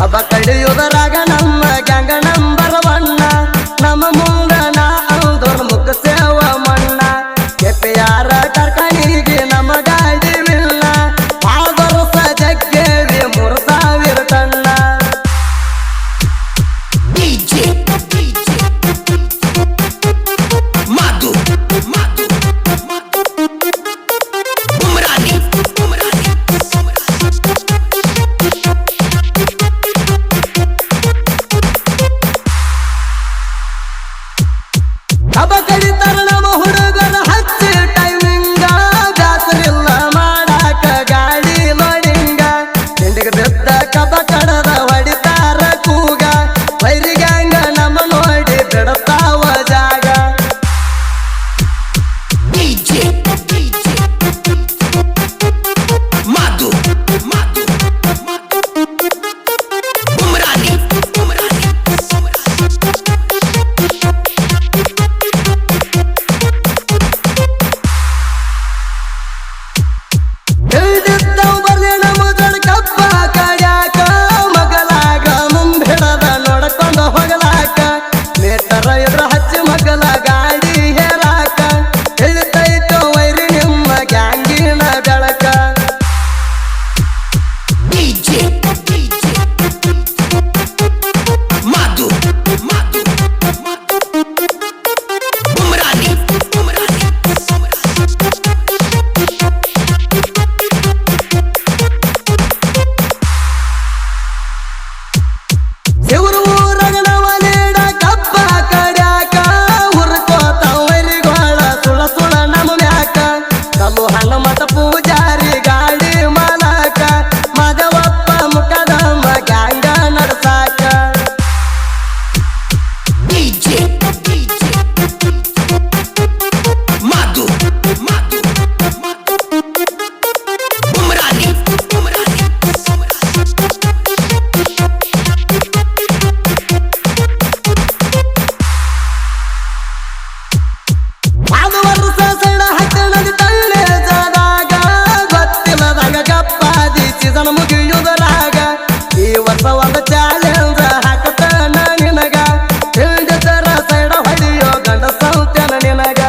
ಹಬ್ಬ ಕಡಿಯುವುದರಾಗ ನಮ್ಮ ಗ್ಯಾಂಗ number season ಮುಗಿಯುವುದರಾಗ ಈ ವರ್ಷ ಒಂದು ಚಾಲೆಂಜ್ ಹಾಕತಾನ ನಿನಗ. ತಿಳಿದರ ಸೈಡ ಹೊಡೆಯೋ ಗಂಡ ಸೌತನ ನಿನಗ.